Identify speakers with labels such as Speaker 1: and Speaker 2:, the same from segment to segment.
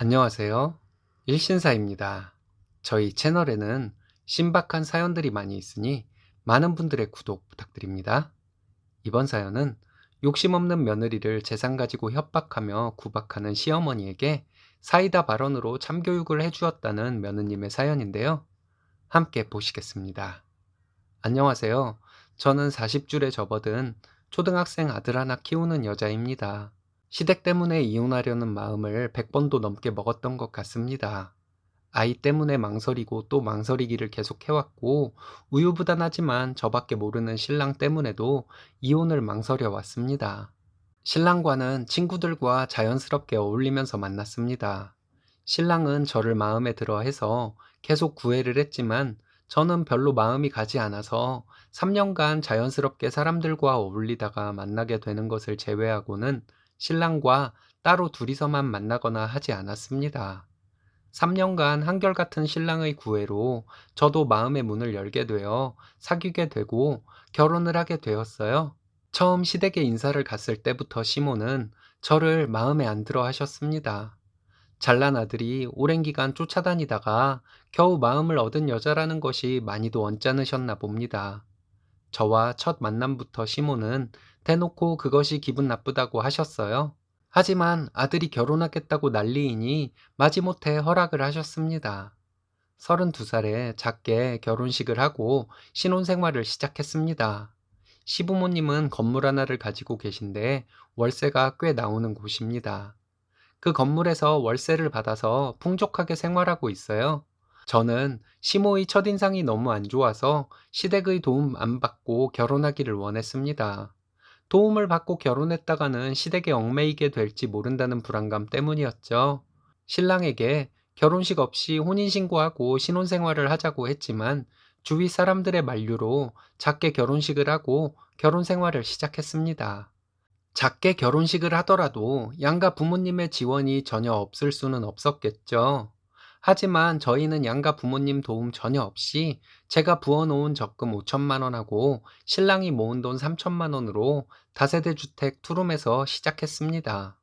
Speaker 1: 안녕하세요. 일신사입니다. 저희 채널에는 신박한 사연들이 많이 있으니 많은 분들의 구독 부탁드립니다. 이번 사연은 욕심 없는 며느리를 재산 가지고 협박하며 구박하는 시어머니에게 사이다 발언으로 참교육을 해주었다는 며느님의 사연인데요. 함께 보시겠습니다. 안녕하세요. 저는 40줄에 접어든 초등학생 아들 하나 키우는 여자입니다. 시댁 때문에 이혼하려는 마음을 100번도 넘게 먹었던 것 같습니다. 아이 때문에 망설이고 또 망설이기를 계속 해왔고, 우유부단하지만 저밖에 모르는 신랑 때문에도 이혼을 망설여 왔습니다. 신랑과는 친구들과 자연스럽게 어울리면서 만났습니다. 신랑은 저를 마음에 들어 해서 계속 구애를 했지만 저는 별로 마음이 가지 않아서 3년간 자연스럽게 사람들과 어울리다가 만나게 되는 것을 제외하고는 신랑과 따로 둘이서만 만나거나 하지 않았습니다. 3년간 한결같은 신랑의 구애로 저도 마음의 문을 열게 되어 사귀게 되고 결혼을 하게 되었어요. 처음 시댁에 인사를 갔을 때부터 시모는 저를 마음에 안 들어 하셨습니다. 잘난 아들이 오랜 기간 쫓아다니다가 겨우 마음을 얻은 여자라는 것이 많이도 언짢으셨나 봅니다. 저와 첫 만남부터 시모는 대놓고 그것이 기분 나쁘다고 하셨어요. 하지만 아들이 결혼하겠다고 난리이니 마지못해 허락을 하셨습니다. 32살에 작게 결혼식을 하고 신혼생활을 시작했습니다. 시부모님은 건물 하나를 가지고 계신데 월세가 꽤 나오는 곳입니다. 그 건물에서 월세를 받아서 풍족하게 생활하고 있어요. 저는 시모의 첫인상이 너무 안 좋아서 시댁의 도움 안 받고 결혼하기를 원했습니다. 도움을 받고 결혼했다가는 시댁에 얽매이게 될지 모른다는 불안감 때문이었죠. 신랑에게 결혼식 없이 혼인신고하고 신혼생활을 하자고 했지만 주위 사람들의 만류로 작게 결혼식을 하고 결혼생활을 시작했습니다. 작게 결혼식을 하더라도 양가 부모님의 지원이 전혀 없을 수는 없었겠죠. 하지만 저희는 양가 부모님 도움 전혀 없이 제가 부어놓은 적금 5천만 원하고 신랑이 모은 돈 3천만 원으로 다세대 주택 투룸에서 시작했습니다.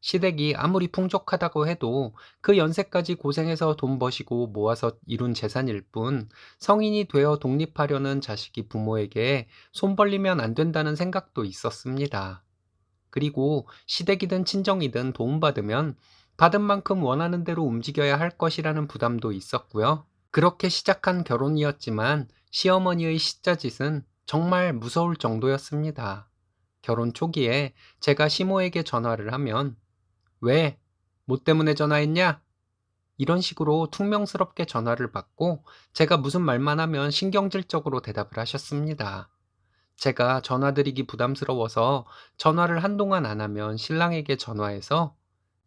Speaker 1: 시댁이 아무리 풍족하다고 해도 그 연세까지 고생해서 돈 버시고 모아서 이룬 재산일 뿐 성인이 되어 독립하려는 자식이 부모에게 손 벌리면 안 된다는 생각도 있었습니다. 그리고 시댁이든 친정이든 도움받으면 받은 만큼 원하는 대로 움직여야 할 것이라는 부담도 있었고요. 그렇게 시작한 결혼이었지만 시어머니의 시자짓은 정말 무서울 정도였습니다. 결혼 초기에 제가 시모에게 전화를 하면 왜? 뭐 때문에 전화했냐? 이런 식으로 퉁명스럽게 전화를 받고 제가 무슨 말만 하면 신경질적으로 대답을 하셨습니다. 제가 전화드리기 부담스러워서 전화를 한동안 안 하면 신랑에게 전화해서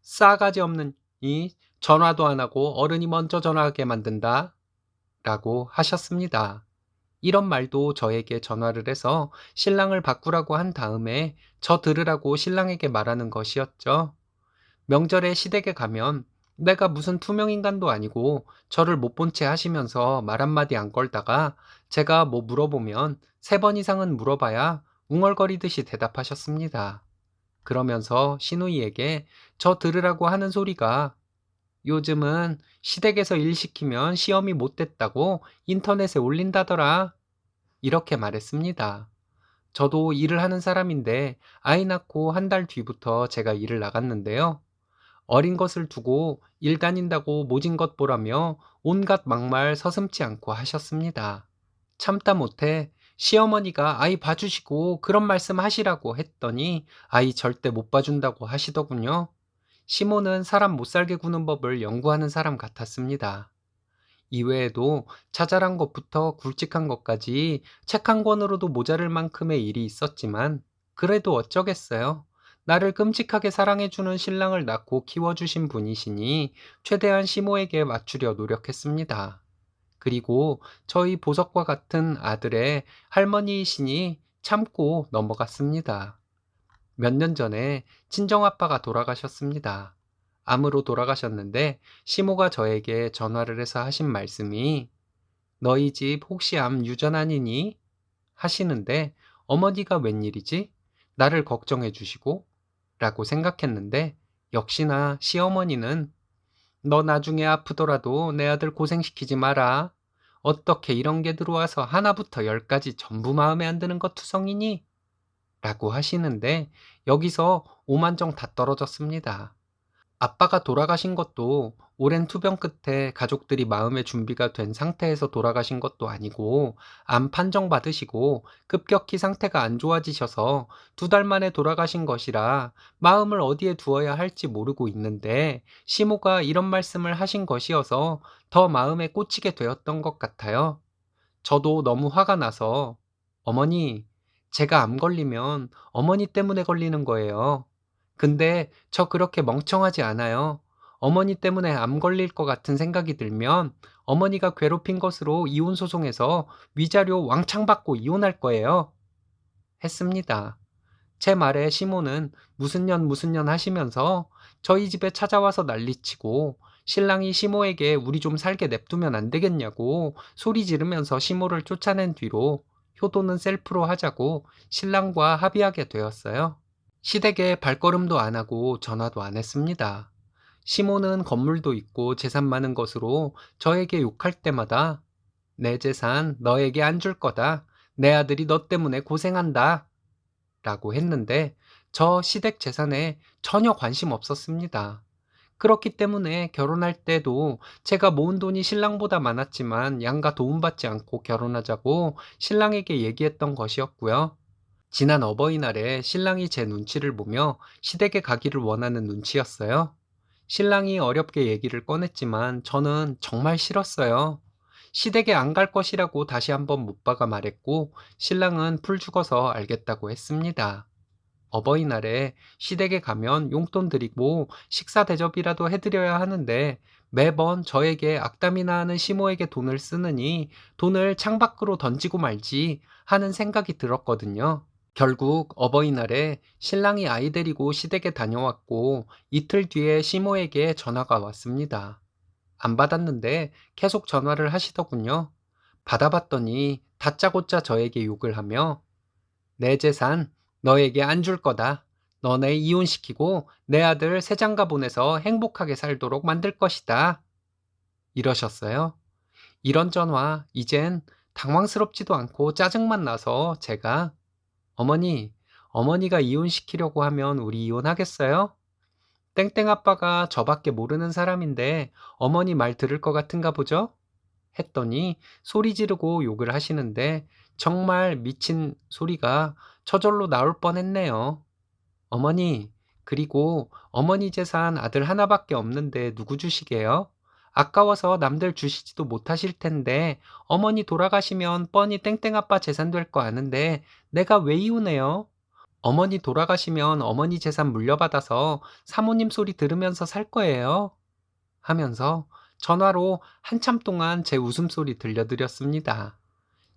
Speaker 1: 싸가지 없는 이 전화도 안 하고 어른이 먼저 전화하게 만든다. 라고 하셨습니다. 이런 말도 저에게 전화를 해서 신랑을 바꾸라고 한 다음에 저 들으라고 신랑에게 말하는 것이었죠. 명절에 시댁에 가면 내가 무슨 투명인간도 아니고 저를 못 본 채 하시면서 말 한마디 안 걸다가 제가 뭐 물어보면 세 번 이상은 물어봐야 웅얼거리듯이 대답하셨습니다. 그러면서 시누이에게 저 들으라고 하는 소리가 요즘은 시댁에서 일 시키면 시험이 못 됐다고 인터넷에 올린다더라. 이렇게 말했습니다. 저도 일을 하는 사람인데 아이 낳고 한 달 뒤부터 제가 일을 나갔는데요. 어린 것을 두고 일 다닌다고 모진 것 보라며 온갖 막말 서슴지 않고 하셨습니다. 참다 못해 시어머니가 아이 봐주시고 그런 말씀 하시라고 했더니 아이 절대 못 봐준다고 하시더군요. 시모는 사람 못 살게 구는 법을 연구하는 사람 같았습니다. 이외에도 자잘한 것부터 굵직한 것까지 책 한 권으로도 모자랄 만큼의 일이 있었지만 그래도 어쩌겠어요. 나를 끔찍하게 사랑해주는 신랑을 낳고 키워주신 분이시니 최대한 시모에게 맞추려 노력했습니다. 그리고 저희 보석과 같은 아들의 할머니이시니 참고 넘어갔습니다. 몇 년 전에 친정아빠가 돌아가셨습니다. 암으로 돌아가셨는데 시모가 저에게 전화를 해서 하신 말씀이 너희 집 혹시 암 유전 아니니? 하시는데 어머니가 웬일이지? 나를 걱정해 주시고? 라고 생각했는데 역시나 시어머니는 너 나중에 아프더라도 내 아들 고생시키지 마라. 어떻게 이런 게 들어와서 하나부터 열까지 전부 마음에 안 드는 것 투성이니? 라고 하시는데 여기서 오만정 다 떨어졌습니다. 아빠가 돌아가신 것도 오랜 투병 끝에 가족들이 마음의 준비가 된 상태에서 돌아가신 것도 아니고 암 판정 받으시고 급격히 상태가 안 좋아지셔서 두 달 만에 돌아가신 것이라 마음을 어디에 두어야 할지 모르고 있는데 시모가 이런 말씀을 하신 것이어서 더 마음에 꽂히게 되었던 것 같아요. 저도 너무 화가 나서 어머니, 제가 암 걸리면 어머니 때문에 걸리는 거예요. 근데 저 그렇게 멍청하지 않아요. 어머니 때문에 암 걸릴 것 같은 생각이 들면 어머니가 괴롭힌 것으로 이혼 소송에서 위자료 왕창 받고 이혼할 거예요. 했습니다. 제 말에 시모는 무슨 년 무슨 년 하시면서 저희 집에 찾아와서 난리치고 신랑이 시모에게 우리 좀 살게 냅두면 안 되겠냐고 소리 지르면서 시모를 쫓아낸 뒤로 효도는 셀프로 하자고 신랑과 합의하게 되었어요. 시댁에 발걸음도 안 하고 전화도 안 했습니다. 시모는 건물도 있고 재산 많은 것으로 저에게 욕할 때마다 내 재산 너에게 안 줄 거다. 내 아들이 너 때문에 고생한다. 라고 했는데 저 시댁 재산에 전혀 관심 없었습니다. 그렇기 때문에 결혼할 때도 제가 모은 돈이 신랑보다 많았지만 양가 도움받지 않고 결혼하자고 신랑에게 얘기했던 것이었고요. 지난 어버이날에 신랑이 제 눈치를 보며 시댁에 가기를 원하는 눈치였어요. 신랑이 어렵게 얘기를 꺼냈지만 저는 정말 싫었어요. 시댁에 안 갈 것이라고 다시 한번 못 박아 말했고 신랑은 풀 죽어서 알겠다고 했습니다. 어버이날에 시댁에 가면 용돈 드리고 식사 대접이라도 해드려야 하는데 매번 저에게 악담이나 하는 시모에게 돈을 쓰느니 돈을 창밖으로 던지고 말지 하는 생각이 들었거든요. 결국 어버이날에 신랑이 아이 데리고 시댁에 다녀왔고 이틀 뒤에 시모에게 전화가 왔습니다. 안 받았는데 계속 전화를 하시더군요. 받아봤더니 다짜고짜 저에게 욕을 하며 내 재산 너에게 안 줄 거다. 너네 이혼시키고 내 아들 새장가 보내서 행복하게 살도록 만들 것이다. 이러셨어요. 이런 전화 이젠 당황스럽지도 않고 짜증만 나서 제가 어머니, 어머니가 이혼시키려고 하면 우리 이혼하겠어요? 땡땡 아빠가 저밖에 모르는 사람인데 어머니 말 들을 것 같은가 보죠? 했더니 소리 지르고 욕을 하시는데 정말 미친 소리가 저절로 나올 뻔했네요. 어머니, 그리고 어머니 재산 아들 하나밖에 없는데 누구 주시게요? 아까워서 남들 주시지도 못하실 텐데 어머니 돌아가시면 뻔히 땡땡 아빠 재산 될 거 아는데 내가 왜 이혼해요? 어머니 돌아가시면 어머니 재산 물려받아서 사모님 소리 들으면서 살 거예요. 하면서 전화로 한참 동안 제 웃음소리 들려드렸습니다.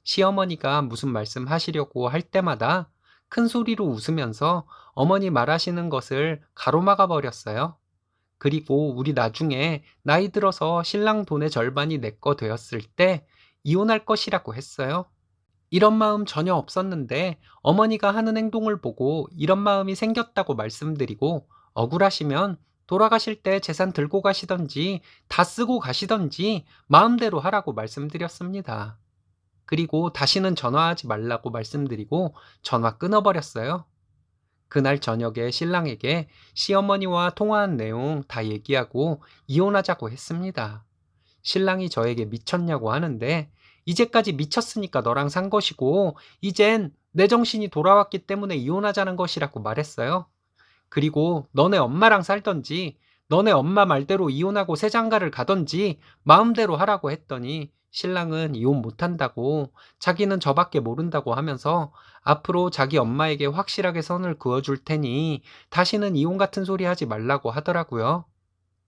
Speaker 1: 시어머니가 무슨 말씀 하시려고 할 때마다 큰 소리로 웃으면서 어머니 말하시는 것을 가로막아 버렸어요. 그리고 우리 나중에 나이 들어서 신랑 돈의 절반이 내 거 되었을 때 이혼할 것이라고 했어요. 이런 마음 전혀 없었는데 어머니가 하는 행동을 보고 이런 마음이 생겼다고 말씀드리고 억울하시면 돌아가실 때 재산 들고 가시던지 다 쓰고 가시던지 마음대로 하라고 말씀드렸습니다. 그리고 다시는 전화하지 말라고 말씀드리고 전화 끊어버렸어요. 그날 저녁에 신랑에게 시어머니와 통화한 내용 다 얘기하고 이혼하자고 했습니다. 신랑이 저에게 미쳤냐고 하는데 이제까지 미쳤으니까 너랑 산 것이고 이젠 내 정신이 돌아왔기 때문에 이혼하자는 것이라고 말했어요. 그리고 너네 엄마랑 살던지 너네 엄마 말대로 이혼하고 새 장가를 가던지 마음대로 하라고 했더니 신랑은 이혼 못한다고 자기는 저밖에 모른다고 하면서 앞으로 자기 엄마에게 확실하게 선을 그어줄 테니 다시는 이혼 같은 소리 하지 말라고 하더라고요.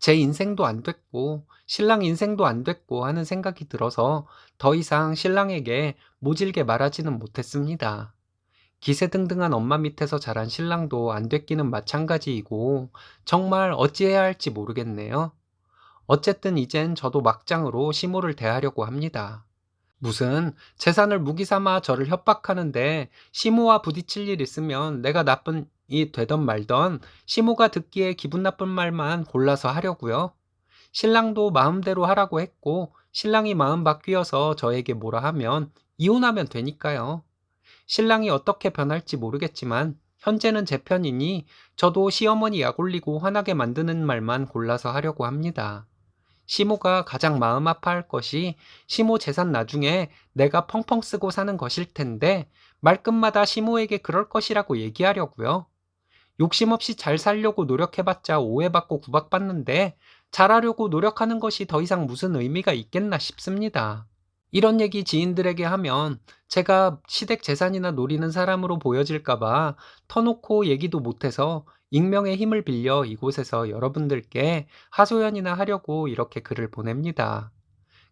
Speaker 1: 제 인생도 안 됐고 신랑 인생도 안 됐고 하는 생각이 들어서 더 이상 신랑에게 모질게 말하지는 못했습니다. 기세등등한 엄마 밑에서 자란 신랑도 안 됐기는 마찬가지이고 정말 어찌해야 할지 모르겠네요. 어쨌든 이젠 저도 막장으로 시모를 대하려고 합니다. 무슨 재산을 무기 삼아 저를 협박하는데 시모와 부딪힐 일 있으면 내가 나쁜 이 되던 말던 시모가 듣기에 기분 나쁜 말만 골라서 하려고요. 신랑도 마음대로 하라고 했고 신랑이 마음 바뀌어서 저에게 뭐라 하면 이혼하면 되니까요. 신랑이 어떻게 변할지 모르겠지만 현재는 제 편이니 저도 시어머니 약 올리고 화나게 만드는 말만 골라서 하려고 합니다. 시모가 가장 마음 아파할 것이 시모 재산 나중에 내가 펑펑 쓰고 사는 것일 텐데 말끝마다 시모에게 그럴 것이라고 얘기하려고요. 욕심 없이 잘 살려고 노력해봤자 오해받고 구박받는데 잘하려고 노력하는 것이 더 이상 무슨 의미가 있겠나 싶습니다. 이런 얘기 지인들에게 하면 제가 시댁 재산이나 노리는 사람으로 보여질까봐 터놓고 얘기도 못해서 익명의 힘을 빌려 이곳에서 여러분들께 하소연이나 하려고 이렇게 글을 보냅니다.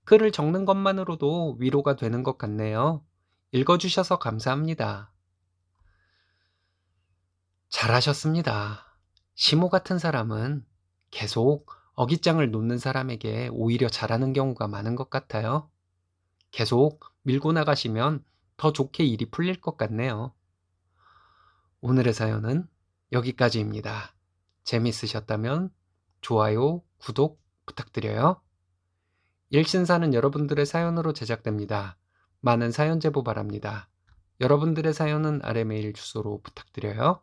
Speaker 1: 글을 적는 것만으로도 위로가 되는 것 같네요. 읽어주셔서 감사합니다. 잘하셨습니다. 시모 같은 사람은 계속 어깃장을 놓는 사람에게 오히려 잘하는 경우가 많은 것 같아요. 계속 밀고 나가시면 더 좋게 일이 풀릴 것 같네요. 오늘의 사연은 여기까지입니다. 재밌으셨다면 좋아요, 구독 부탁드려요. 일신사는 여러분들의 사연으로 제작됩니다. 많은 사연 제보 바랍니다. 여러분들의 사연은 아래 메일 주소로 부탁드려요.